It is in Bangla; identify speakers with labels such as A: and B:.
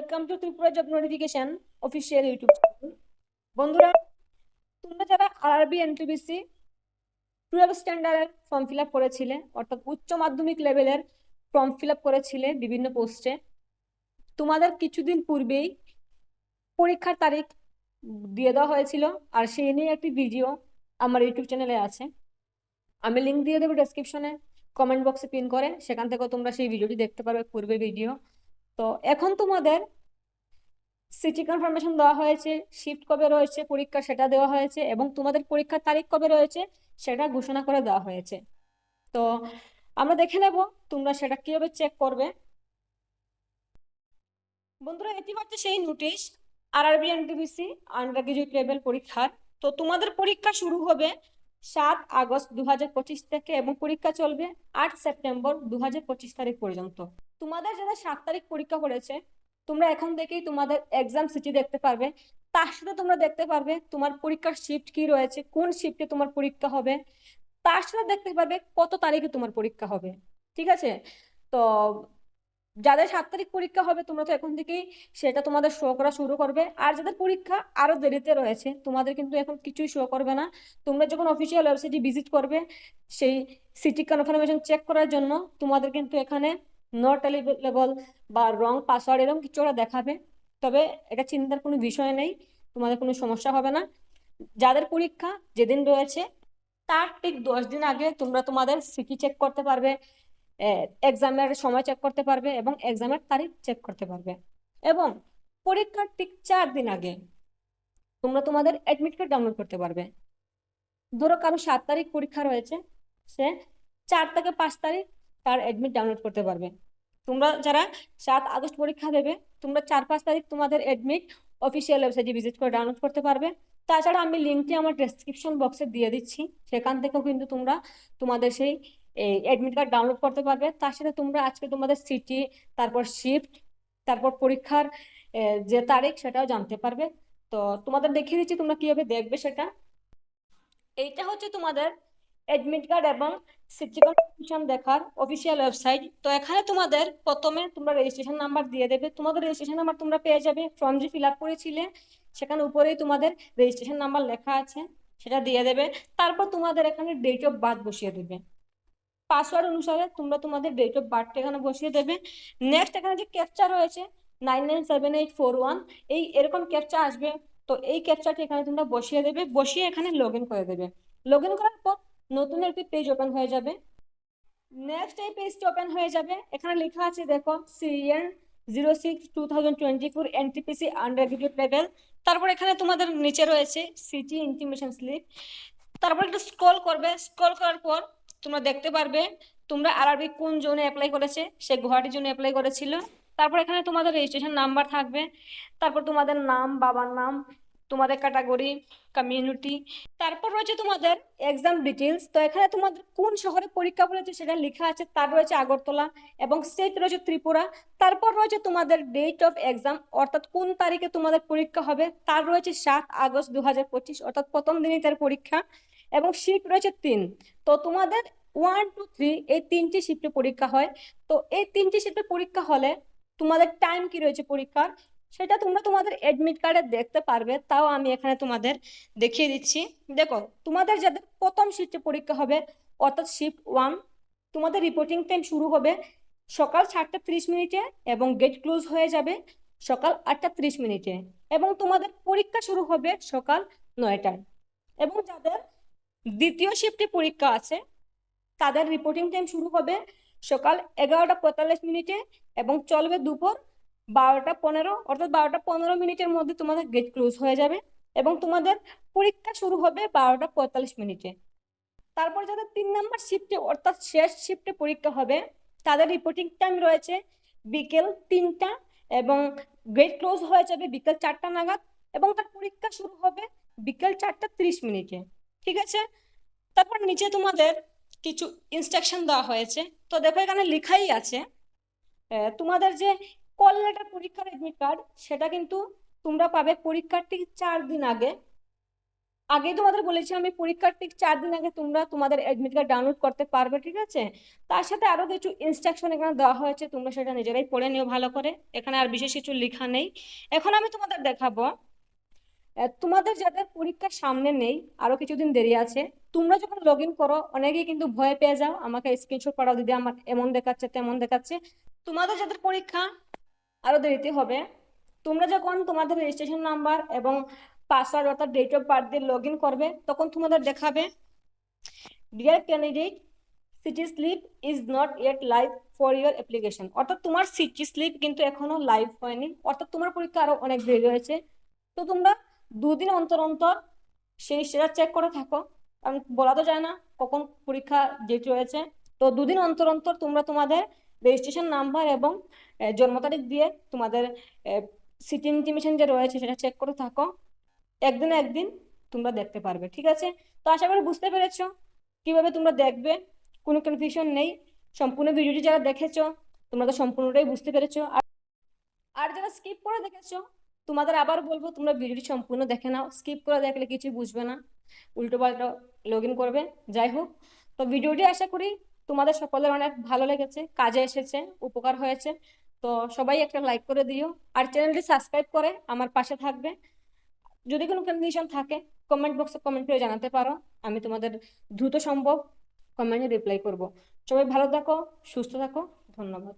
A: Welcome to Tripura job notification official YouTube channel বন্ধুরা, তোমরা যারা আরবি এনটিবিসি টুয়েলভ স্ট্যান্ডার্ডের ফর্ম ফিল আপ করেছিলে, অর্থাৎ উচ্চ মাধ্যমিক লেভেলের ফর্ম ফিল আপ করেছিলে বিভিন্ন পোস্টে তোমাদের কিছুদিন পূর্বেই পরীক্ষার তারিখ দিয়ে দেওয়া হয়েছিল, আর সেই নিয়ে একটি ভিডিও আমার ইউটিউব চ্যানেলে আছে। আমি লিঙ্ক দিয়ে দেবো ডেসক্রিপশনে কমেন্ট বক্সে পিন করে, সেখান থেকেও তোমরা সেই ভিডিওটি দেখতে পারবে পূর্বের ভিডিও তো এখন তোমাদের সিটি কনফার্মেশন দেওয়া হয়েছে শিফট কবে রয়েছে, পরীক্ষা সেটা দেওয়া হয়েছে এবং তোমাদের পরীক্ষার তারিখ কবে রয়েছে সেটা ঘোষণা করে দেওয়া হয়েছে। তো আমরা দেখে নেব তোমরা সেটা কীভাবে চেক করবে। বন্ধুরা, এটি হচ্ছে সেই notice RRB NTPC undergraduate level পরীক্ষার। তো তোমাদের পরীক্ষা শুরু হবে সাত আগস্ট দু হাজার পঁচিশ থেকে এবং পরীক্ষা চলবে আট সেপ্টেম্বর দু হাজার পঁচিশ তারিখ পর্যন্ত। তোমাদের যারা সাত তারিখ পরীক্ষা করেছে তোমরা এখন থেকেই তোমাদের এক্সাম সিটি দেখতে পারবে। তার সাথে তোমরা দেখতে পারবে তোমার পরীক্ষার শিফট কি রয়েছে, কোন শিফটে তোমার পরীক্ষা হবে। তার সাথে দেখতে পারবে কত তারিখে তোমার পরীক্ষা হবে, ঠিক আছে? তো যাদের সাত তারিখ পরীক্ষা হবে, তোমরা তো এখন থেকেই সেটা তোমাদের শো করা শুরু করবে। আর যাদের পরীক্ষা আরও দেরিতে রয়েছে, তোমাদের কিন্তু এখন কিছুই শো করবে না। তোমরা যখন অফিসিয়াল ওয়েবসাইটে ভিজিট করবে, সেই সিটি কনফার্মেশন চেক করার জন্য তোমাদের কিন্তু এখানে নট অ্যাভেলেবল বা রং পাসওয়ার্ড এরকম কিছু ওরা দেখাবে। তবে এটা চিন্তার কোনো বিষয় নেই, তোমাদের কোনো সমস্যা হবে না। যাদের পরীক্ষা যেদিন রয়েছে, তার ঠিক দশ দিন আগে তোমরা তোমাদের সিটি চেক করতে পারবে এক্সামের সময় চেক করতে পারবে এবং এক্সামের তারিখ চেক করতে পারবে। এবং পরীক্ষার ঠিক চার দিন আগে তোমরা তোমাদের অ্যাডমিট কার্ড ডাউনলোড করতে পারবে। ধরো কারও সাত তারিখ পরীক্ষা রয়েছে, সে চার থেকে পাঁচ তারিখ তার অ্যাডমিট ডাউনলোড করতে পারবে। তোমরা যারা সাত আগস্ট পরীক্ষা দেবে, তোমরা চার পাঁচ তারিখ তোমাদের অ্যাডমিট অফিসিয়াল ওয়েবসাইটে ভিজিট করে ডাউনলোড করতে পারবে। তাছাড়া আমি লিঙ্কটি আমার ডেসক্রিপশন বক্সে দিয়ে দিচ্ছি। সেখান থেকেও কিন্তু তোমরা তোমাদের সেই অ্যাডমিট কার্ড ডাউনলোড করতে পারবে। তার সাথে তোমরা আজকে তোমাদের সিটি তারপর শিফট তারপর পরীক্ষার যে তারিখ সেটাও জানতে পারবে। তো তোমাদের দেখিয়ে দিচ্ছি তোমরা কীভাবে দেখবে সেটা। এইটা হচ্ছে তোমাদের অ্যাডমিট কার্ড এবং দেখার অফিসিয়াল ওয়েবসাইট তো এখানে তোমাদের প্রথমে তোমরা রেজিস্ট্রেশন নাম্বার দিয়ে দেবে। তোমাদের রেজিস্ট্রেশন নাম্বার তোমরা পেয়ে যাবে। ফর্ম যে ফিল আপ করেছিলে, সেখানে উপরেই তোমাদের রেজিস্ট্রেশন নাম্বার লেখা আছে, সেটা দিয়ে দেবে। তারপর তোমাদের এখানে ডেট অফ বার্থ বসিয়ে দেবে। পাসওয়ার্ড অনুসারে তোমরা তোমাদের ডেট অফ বার্থটা এখানে বসিয়ে দেবে। নেক্সট এখানে যে ক্যাপচা রয়েছে nine nine seven eight four one এই এরকম ক্যাপচা আসবে। তো এই ক্যাপচাটি এখানে তোমরা বসিয়ে দেবে। বসিয়ে এখানে লগ ইন করে দেবে। লগ ইন করার পর নতুন একটি পেজ ওপেন হয়ে যাবে। নেক্সট এই পেজটি ওপেন হয়ে যাবে, এখানে লেখা আছে, দেখো serial zero six two thousand twenty four NTPC undergraduate level তারপর এখানে তোমাদের নিচে রয়েছে সিটি ইন্টিমেশন স্লিপ তারপর একটু স্ক্রল করবে স্ক্রল করার পর তোমরা দেখতে পারবে, তোমরা আরআরবি কোন জোনে অ্যাপ্লাই করেছে, সে গুয়াহাটির জন্য অ্যাপ্লাই করেছিল। তারপর এখানে তোমাদের রেজিস্ট্রেশন নাম্বার থাকবে, তারপর তোমাদের নাম, বাবার নাম তোমাদের ক্যাটাগরি কমিউনিটি তারপর রয়েছে তোমাদের এক্সাম ডিটেলস তো এখানে তোমাদের কোন শহরে পরীক্ষা বলেছে সেটা লেখা আছে, তার রয়েছে আগরতলা এবং স্টেট রয়েছে ত্রিপুরা, তারপর রয়েছে তোমাদের ডেট অফ এক্সাম অর্থাৎ কোন তারিখে তোমাদের পরীক্ষা হবে, তার রয়েছে সাত আগস্ট দু হাজার পঁচিশ, অর্থাৎ প্রথম দিনই তার পরীক্ষা, এবং শিফট রয়েছে তিন, তো তোমাদের ওয়ান টু থ্রি এই তিনটি শিফটে পরীক্ষা হয়, তো এই তিনটি শিফটে পরীক্ষা হলে তোমাদের টাইম কি রয়েছে পরীক্ষার সেটা তোমরা তোমাদের এডমিট কার্ডে দেখতে পারবে, তাও আমি এখানে তোমাদের দেখিয়ে দিচ্ছি। দেখো, তোমাদের যাদের প্রথম শিফটে পরীক্ষা হবে, অর্থাৎ শিফট ওয়ান তোমাদের রিপোর্টিং টাইম শুরু হবে সকাল সাতটা ত্রিশ মিনিটে এবং গেট ক্লোজ হয়ে যাবে সকাল আটটা ত্রিশ মিনিটে এবং তোমাদের পরীক্ষা শুরু হবে সকাল নয়টায়। এবং যাদের দ্বিতীয় শিফটে পরীক্ষা আছে, তাদের রিপোর্টিং টাইম শুরু হবে সকাল এগারোটা পঁয়তাল্লিশ মিনিটে এবং চলবে দুপুর বারোটা পনেরো, অর্থাৎ বারোটা পনেরো মিনিটের মধ্যে তোমাদের গেট ক্লোজ হয়ে যাবে এবং তোমাদের পরীক্ষা শুরু হবে বারোটা পঁয়তাল্লিশ মিনিটে। তারপর যাদের তিন নম্বর শিফটে অর্থাৎ শেষ শিফটে পরীক্ষা হবে, তাদের রিপোর্টিং টাইম রয়েছে বিকেল তিনটা এবং গেট ক্লোজ হয়ে যাবে বিকেল চারটা নাগাদ এবং তার পরীক্ষা শুরু হবে বিকেল চারটা ত্রিশ মিনিটে। ঠিক আছে? তারপর নিচে তোমাদের কিছু ইনস্ট্রাকশন দেওয়া হয়েছে। তো দেখো এখানে লেখাই আছে তোমাদের যে কল লেটার পরীক্ষার এডমিট কার্ড সেটা কিন্তু তোমরা পাবে পরীক্ষার ঠিক চার দিন আগে। আগেই তোমাদের বলেছি আমি পরীক্ষার ঠিক চার দিন আগে তোমরা তোমাদের অ্যাডমিট কার্ড ডাউনলোড করতে পারবে, ঠিক আছে? তার সাথে আরও কিছু ইনস্ট্রাকশন এখানে দেওয়া হয়েছে, তোমরা সেটা নিজেরাই পড়ে নিও ভালো করে। এখানে আর বিশেষ কিছু লেখা নেই। এখন আমি তোমাদের দেখাবো তোমাদের যাদের পরীক্ষা সামনে নেই, আরও কিছুদিন দেরি আছে, তোমরা যখন লগ ইন করো, অনেকেই কিন্তু ভয় পেয়ে যাও, আমাকে স্ক্রিনশট পাঠাও, দিদি আমার এমন দেখাচ্ছে, তেমন দেখাচ্ছে। তোমাদের যাদের পরীক্ষা আরও দেরিতে হবে। তোমরা যখন তোমাদের রেজিস্ট্রেশন নাম্বার এবং পাসওয়ার্ড অর্থাৎ ডেট অফ বার্থ দিয়ে লগ করবে, তখন তোমাদের দেখাবে dear candidate city slip is not yet live for your application অর্থাৎ তোমার সিটি স্লিপ কিন্তু এখনও লাইভ হয়নি। অর্থাৎ তোমার পরীক্ষা আরও অনেক দেরি রয়েছে তো তোমরা দুদিন অন্তর অন্তর সেই সেটা চেক করে থাকো। কারণ বলা তো যায় না কখন পরীক্ষা ডেট রয়েছে তো দুদিন অন্তর অন্তর তোমরা তোমাদের রেজিস্ট্রেশন নাম্বার এবং জন্ম তারিখ দিয়ে তোমাদের সিটি ইন্টিমেশন যে রয়েছে সেটা চেক করে থাকো। একদিন একদিন তোমরা দেখতে পারবে, ঠিক আছে? তো আশা করি বুঝতে পেরেছ কীভাবে তোমরা দেখবে, কোনো কনফিউশন নেই। সম্পূর্ণ ভিডিওটি যারা দেখেছ, তোমরা তো সম্পূর্ণটাই বুঝতে পেরেছ। আর আর যারা স্কিপ করে দেখেছ, তোমাদের আবার বলব, তোমরা ভিডিওটি সম্পূর্ণ দেখে নাও। স্কিপ করে দেখলে কিছু বুঝবে না। উল্টো পাল্টা লগ ইন করবে, যাই হোক। তো ভিডিওটি আশা করি তোমাদের সকলের অনেক ভালো লেগেছে, কাজে এসেছে, উপকার হয়েছে। তো সবাই একটা লাইক করে দিও। আর চ্যানেলটি সাবস্ক্রাইব করে আমার পাশে থাকবে। যদি কোনো কন্ডিশন থাকে কমেন্ট বক্সে কমেন্ট করে জানাতে পারো। আমি তোমাদের দ্রুত সম্ভব কমেন্টে রিপ্লাই করব। সবাই ভালো থাকো, সুস্থ থাকো। ধন্যবাদ।